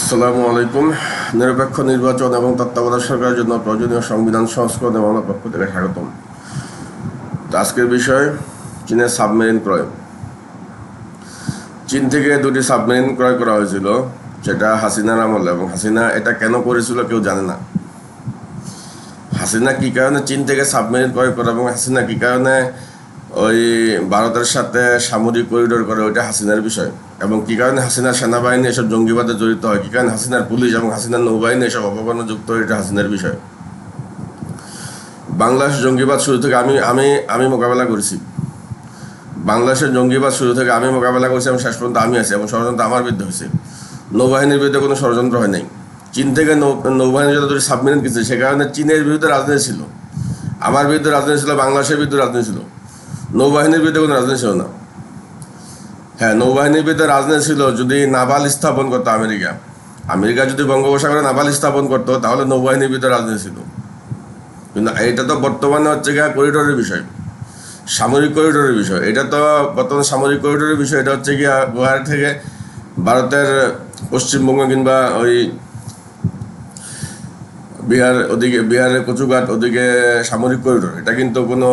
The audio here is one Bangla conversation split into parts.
আসসালামু আলাইকুম। নিরপেক্ষ নির্বাচন এবং তত্ত্বাবধায়ক সরকারের জন্য প্রয়োজনীয় সংবিধান, সংস্করণ এবং আমার পক্ষ থেকে স্বাগতম। আজকের বিষয়, চীনের সাবমেরিন ক্রয়। চীন থেকে দুটি সাবমেরিন ক্রয় করা হয়েছিল সেটা হাসিনার আমলে। এবং হাসিনা এটা কেন করেছিল কেউ জানে না। হাসিনা কী কারণে চীন থেকে সাবমেরিন ক্রয় করা এবং হাসিনা কী কারণে ওই ভারতের সাথে সামরিক করিডোর করে, ওইটা হাসিনার বিষয়। এবং কী কারণে হাসিনার সেনাবাহিনী এসব জঙ্গিবাদে জড়িত হয়? কী কারণে হাসিনার পুলিশ এবং হাসিনার নৌবাহিনী এসব অপকর্ণ যুক্ত হয়? এটা হাসিনার বিষয়। বাংলাদেশ জঙ্গিবাদ শুরু থেকে আমি আমি আমি মোকাবেলা করেছি। বাংলাদেশের জঙ্গিবাদ শুরু থেকে আমি মোকাবেলা করেছি এবং শেষ পর্যন্ত আমি আছি এবং ষড়যন্ত্র আমার বিরুদ্ধে হয়েছে। নৌবাহিনীর বিরুদ্ধে কোনো ষড়যন্ত্র হয় নাই। চীন থেকে নৌ, নৌবাহিনী দুটি সাবমেরিন কিনছে, সে কারণে চীনের বিরুদ্ধে রাজনীতি ছিল। আমার বিরুদ্ধে রাজনীতি ছিল, বাংলাদেশের বিরুদ্ধে রাজনীতি ছিল। নৌবাহিনীর বিরুদ্ধে কোনো রাজনীতি ছিল না। হ্যাঁ নৌবাহিনীর বিরুদ্ধে রাজনীতি ছিল যদি নাভাল স্থাপন করতো আমেরিকা। আমেরিকা যদি বঙ্গোপসাগরে নাভাল স্থাপন করতো, তাহলে নৌবাহিনীর বিরুদ্ধে রাজনীতি ছিল। কিন্তু এটা তো বর্তমানে হচ্ছে গিয়া করিডোরের বিষয়। সামরিক করিডোরের বিষয়। এটা তো বর্তমানে সামরিক করিডোরের বিষয়। এটা হচ্ছে গিয়া গুয়াহাটি থেকে ভারতের পশ্চিমবঙ্গ কিংবা ওই বিহার ওদিকে, বিহারের কচুঘাট ওদিকে সামরিক করিডোর এটা কিন্তু কোনো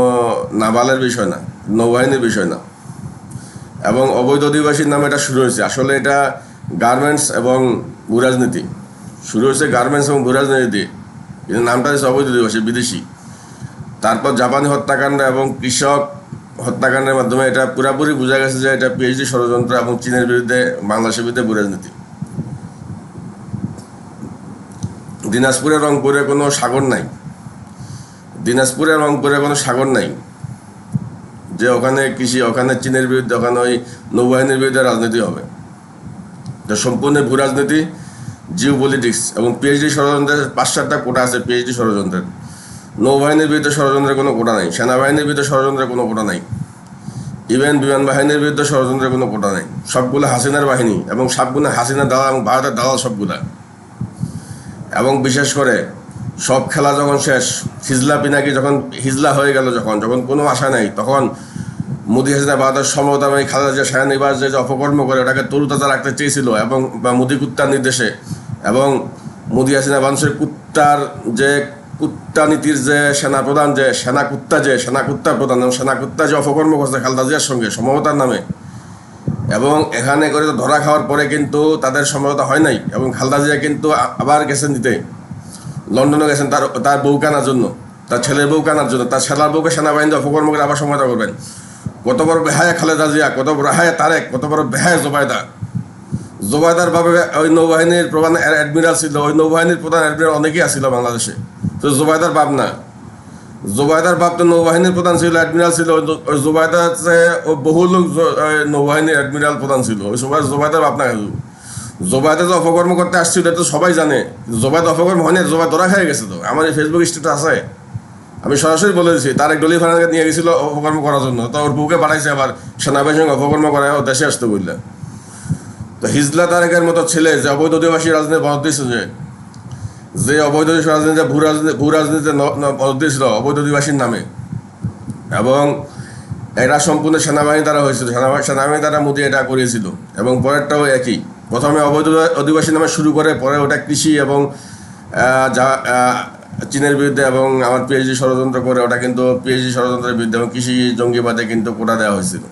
নাবালের বিষয় না, নৌবাহিনীর বিষয় না। এবং অবৈধ অধিবাসীর নামে এটা শুরু হয়েছে। আসলে এটা গার্মেন্টস এবং ভূরাজনীতি। শুরু হয়েছে গার্মেন্টস এবং ভূরাজনীতি। কিন্তু নামটা হচ্ছে অবৈধ অধিবাসী, বিদেশি। তারপর জাপানি হত্যাকাণ্ড এবং কৃষক হত্যাকাণ্ডের মাধ্যমে এটা পুরাপুরি বোঝা গেছে যে এটা পিএইচডি ষড়যন্ত্র এবং চীনের বিরুদ্ধে বাংলাদেশের বিরুদ্ধে ভূরাজনীতি। দিনাজপুরে রংপুরে কোনো সাগর নাই। দিনাজপুরে রংপুরে কোনো সাগর নাই। যে ওখানে কৃষি, ওখানে চীনের বিরুদ্ধে, ওখানে ওই নৌবাহিনীর বিরুদ্ধে রাজনীতি হবে। তো সম্পূর্ণ ভূ রাজনীতি জিও পলিটিক্স এবং পিএইচডি ষড়যন্ত্রের পাঁচ সাতটা কোটা আছে পিএইচডি ষড়যন্ত্রের। নৌবাহিনীর বিরুদ্ধে ষড়যন্ত্রের কোনো কোটা নাই, সেনাবাহিনীর বিরুদ্ধে ষড়যন্ত্রের কোনো কোটা নাই। ইভেন বিমান বাহিনীর বিরুদ্ধে ষড়যন্ত্রের কোনো কোটা নাই। সবগুলো হাসিনার বাহিনী এবং সবগুলো হাসিনার দালাল এবং ভারতের দালাল সবগুলা। এবং বিশেষ করে সব খেলা যখন শেষ, হিজলা পিনাকি যখন হিজলা হয়ে গেল যখন যখন কোনো আশা নেই, তখন মোদী হাসিনা ভারতের সমতাবাহী খালেদা যে সেনানিবাস যে অপকর্ম করে ওটাকে তরুতাজা রাখতে চেয়েছিল এবং বা মোদী কুত্তার নির্দেশে এবং মোদী হাসিনা মানুষের কুত্তার যে কুত্তা নীতির যে সেনা প্রধান যে, সেনা কুত্তা যে, সেনা কুত্তার প্রধান এবং সেনা কুত্তা যে অপকর্ম করছে খালেদা জিয়ার সঙ্গে, সমতার নামে এবং এখানে করে ধরা খাওয়ার পরে কিন্তু তাদের সমঝোতা হয় নাই এবং খালদা জিয়া কিন্তু আবার গেছেন দিতে। লন্ডনে গেছেন তার তার বউ কানার জন্য, তার ছেলের বউ কানার জন্য, তার ছেলার বউকে সেনাবাহিনী অপকর্ম করে আবার সমঝোতা করবেন। কত বড় বেহায় খালেদা জিয়া, কত বড় বেহায় তারেক, কত বড় বেহায় জোবায়দা জোবায়দার ভাবে ওই নৌবাহিনীর প্রধান অ্যাডমিরাল ছিল, ওই নৌবাহিনীর প্রধান অ্যাডমিরাল অনেকেই আসছিল বাংলাদেশে। তো জোবায়দার বাপ না। জোবায়দার বাপ তো নৌবাহিনীর প্রধান ছিল অ্যাডমিরাল ছিল ওই- ও বহু লোক নৌবাহিনীর অ্যাডমিরাল প্রধান ছিল। ওই সবাই জোবায়দার বাপ না জোবায়দা যে অপকর্ম করতে আসছিল এটা তো সবাই জানে। জোবায়দা অপকর্ম হয়নি জোবায় ধরা খেয়ে গেছে তো। আমার এই ফেসবুক স্টেটাস আছে। আমি সরাসরি বলে দিয়েছি তার এক ডলি ফানাকে নিয়ে গেছিল অপকর্ম করার জন্য। তো ওর বউকে পাঠাইছে আবার সেনাবাহিনীর সঙ্গে অপকর্ম করায়, ও দেশে আসতে বললে। তো হিজলা তারেকের মতো ছেলে যে অবৈধ অধিবাসী রাজনীতি মত দিয়েছে যে যে অবৈধ রাজনীতি ভূ রাজনীতি, ভূ রাজনীতিতে দিয়েছিল অবৈধ অধিবাসীর নামে। এবং এটা সম্পূর্ণ সেনাবাহিনী দ্বারা হয়েছিল। সেনাবাহিনী দ্বারা মোদী এটা করিয়েছিল। এবং পরেরটাও একই। প্রথমে অবৈধ অধিবাসী নামে শুরু করে পরে ওটা কৃষি এবং যা চীনের বিরুদ্ধে এবং আমার পিএইচডি ষড়যন্ত্র করে ওটা কিন্তু পিএইচডি ষড়যন্ত্রের বিরুদ্ধে এবং কৃষি জঙ্গিবাদে কিন্তু কোটা দেওয়া হয়েছিল।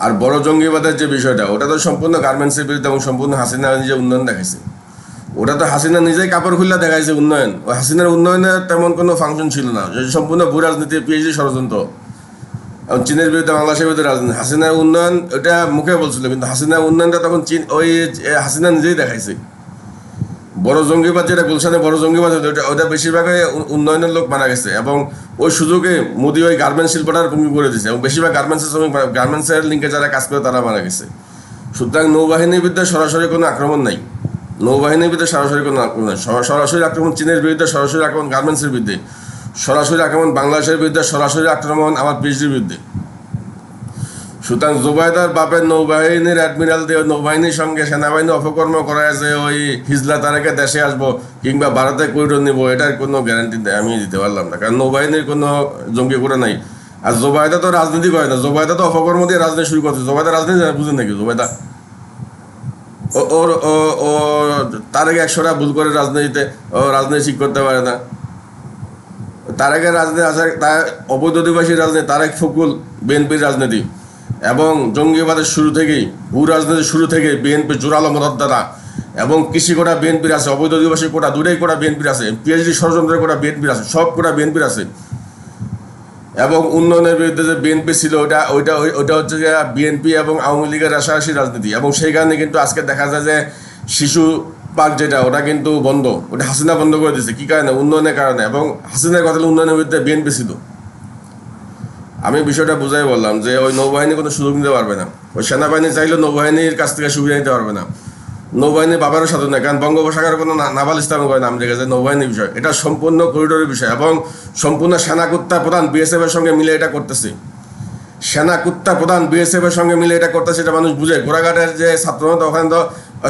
আর বড় জঙ্গিবাদের যে বিষয়টা, ওটা তো সম্পূর্ণ গার্মেন্টসের বিরুদ্ধে এবং সম্পূর্ণ হাসিনা নিজে উন্নয়ন দেখাইছে। ওটা তো হাসিনা নিজেই কাপড় খুললে দেখাইছে উন্নয়ন। ওই হাসিনার উন্নয়নের তেমন কোনো ফাংশন ছিল না। সম্পূর্ণ ভূ রাজনীতি পিএইচডি ষড়যন্ত্র। এবং চীনের বিরুদ্ধে বাংলাদেশের বিরুদ্ধে রাজনীতি। হাসিনার উন্নয়ন ওটা মুখে বলছিল কিন্তু হাসিনার উন্নয়নটা তখন চীন ওই হাসিনা নিজেই দেখাইছে। বড় জঙ্গিবাদ যেটা গুলশানে বড় জঙ্গিবাদ হতো, ওটা ওটা বেশিরভাগই উন্নয়নের লোক মারা গেছে। এবং ওই সুযোগে মোদি ওই গার্মেন্টস শিল্পটার ভূমি করে দিয়েছে। এবং বেশিরভাগ গার্মেন্টসের শ্রমিক গার্মেন্টসের লিঙ্কে যারা কাজ করে তারা মারা গেছে। সুতরাং নৌবাহিনীর বিরুদ্ধে সরাসরি কোনো আক্রমণ নাই। নৌবাহিনীর বিরুদ্ধে সরাসরি কোনো আক্রমণ সরা- সরাসরি আক্রমণ চীনের বিরুদ্ধে সরাসরি আক্রমণ গার্মেন্টসের বিরুদ্ধে সরাসরি আক্রমণ বাংলাদেশের বিরুদ্ধে সরাসরি আক্রমণ আমার পিএইচডির বিরুদ্ধে। সুতরাং জুবাইদার বাপের নৌবাহিনীর অ্যাডমিরাল দিয়ে নৌবাহিনীর সঙ্গে সেনাবাহিনী অপকর্ম করায় যে ওই হিজলা তারেকে দেশে আসব কিংবা ভারতে করিডোর নিব এটার কোনো গ্যারান্টি আমি দিতে পারলাম না। কারণ নৌবাহিনীর কোনো জঙ্গি করে নাই। আর জোবায়দা তো রাজনীতি করে না। জোবায়দা তো অপকর্ম দিয়ে রাজনীতি শুরু করছে। জোবায়দা রাজনীতি জানে, বুঝেন নাকি জোবায়দা ও- ওর, ও তার আগে একশোটা ভুল করে রাজনীতিতে, ও, রাজনীতি করতে পারে না। তার আগে রাজনীতি আছে তার অবৈধ অধিবাসী রাজনীতি তারেক ফকুল, বিএনপির রাজনীতি। এবং জঙ্গিবাদের শুরু থেকেই, ভূ রাজনীতির শুরু থেকে বিএনপি জোরালো মদতদাতা এবং কৃষি কোটা বিএনপির আছে, অবৈধ অধিবাসী কোটা, দুটাই কোটা বিএনপির আছে, পিএইচডি ষড়যন্ত্রের কোটা বিএনপির আছে, সব কোটা বিএনপির আছে। এবং উন্নয়নের বিরুদ্ধে যে বিএনপি ছিল, ওটা, ওইটা ওই- ওইটা হচ্ছে যে বিএনপি এবং আওয়ামী লীগের রাশারাশি রাজনীতি। এবং সেই কারণে কিন্তু আজকে দেখা যায় যে শিশু পার্ক যেটা, ওটা কিন্তু বন্ধ। ওটা হাসিনা বন্ধ করে দিয়েছে কী কারণে? উন্নয়নের কারণে। এবং হাসিনার কথা উন্নয়নের বিরুদ্ধে বিএনপি ছিল। আমি বিষয়টা বুঝাই বললাম যে ওই নৌবাহিনী কোনো সুযোগ নিতে পারবে না। ওই সেনাবাহিনী চাইলেও নৌবাহিনীর কাছ থেকে সুবিধা নিতে পারবে না। নৌবাহিনী বাবারও সাথে নয় কারণ বঙ্গোপসাগরে কোনো না- নাভাল ইসলাম করে নাম রেখেছে নৌবাহিনীর বিষয়। এটা সম্পূর্ণ করিডোরের বিষয় এবং সম্পূর্ণ সেনাকুত্তা প্রধান বিএসএফ এর সঙ্গে মিলে এটা করতেছে। সেনাকুত্তা প্রধান বিএসএফ এর সঙ্গে মিলে এটা করতেছে, এটা মানুষ বুঝে। ঘোড়াঘাটের যে ছাত্রনেতা ওখানে তো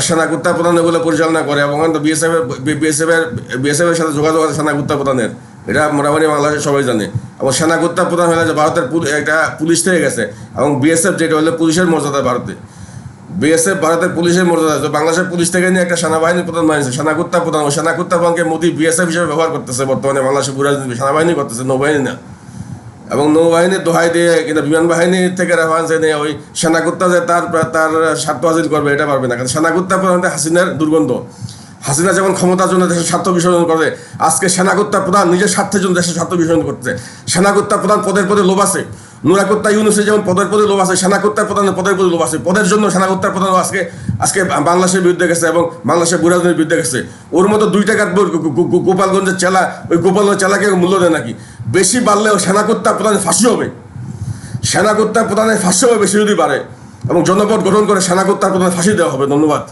সেনাকুত্তা প্রধান এগুলো পরিচালনা করে এবং ওখানে তো বিএসএফ এর বিএসএফ এর বিএসএফ এর সাথে যোগাযোগ আছে সেনাকুত্তা প্রধানের। এটা মোটামুটি বাংলাদেশের সবাই জানে। এবং সেনাকুত্তা প্রধান হয়ে গেছে ভারতের একটা পুলিশ থেকে গেছে এবং বিএসএফ যেটা হলো পুলিশের মর্যাদা ভারতে। বিএসএফ ভারতের পুলিশের মর্যাদা। আছে বাংলাদেশের পুলিশ থেকে নিয়ে একটা সেনাবাহিনী প্রধান বানিয়েছে সেনাকুত্তা প্রধান। সেনাকুত্তা প্রধানকে মোদী বিএসএফ হিসেবে ব্যবহার করতেছে বর্তমানে। বাংলাদেশের রাজনীতি সেনাবাহিনী করতেছে, নৌবাহিনী না। এবং নৌবাহিনীর দোহাই দিয়ে কিন্তু বিমান বাহিনী থেকে রেফারেন্স এনে ওই সেনাকুত্তা যে তার তার স্বার্থ হাসিল করবে, এটা পারবে না। কারণ সেনাকুত্তা প্রধান হাসিনার দুর্গন্ধ। হাসিনা যেমন ক্ষমতার জন্য দেশের স্বার্থ বিসর্জন করে আজকে সেনাকুত্তা প্রধান নিজের স্বার্থের জন্য দেশের স্বার্থ বিসর্জন করছে সেনাকুত্তা প্রধান পদের পদে লোভ আছে। নুরাকুত্তা ইউনুসে যেমন পদের পদে লোভ আছে সেনাকুত্তা প্রধান পদের পদে লোভ আছে। পদের জন্য সেনাকুত্তা প্রধান আজকে আজকে বাংলাদেশের বিরুদ্ধে গেছে এবং বাংলাদেশের বুড়াজনের বিরুদ্ধে গেছে। ওর মতো দুই টাকার গোপালগঞ্জের চেলা, ওই গোপালগঞ্জের চেলাকে মূল্য দেয় নাকি? বেশি বাড়লেও সেনাকুত্তা প্রধানের ফাঁসি হবে। সেনাকুত্তা প্রধানের ফাঁসি হবে বেশি যদি বাড়ে এবং জনপদ গঠন করে সেনাকুত্তা প্রধানের ফাঁসি দেওয়া হবে। ধন্যবাদ।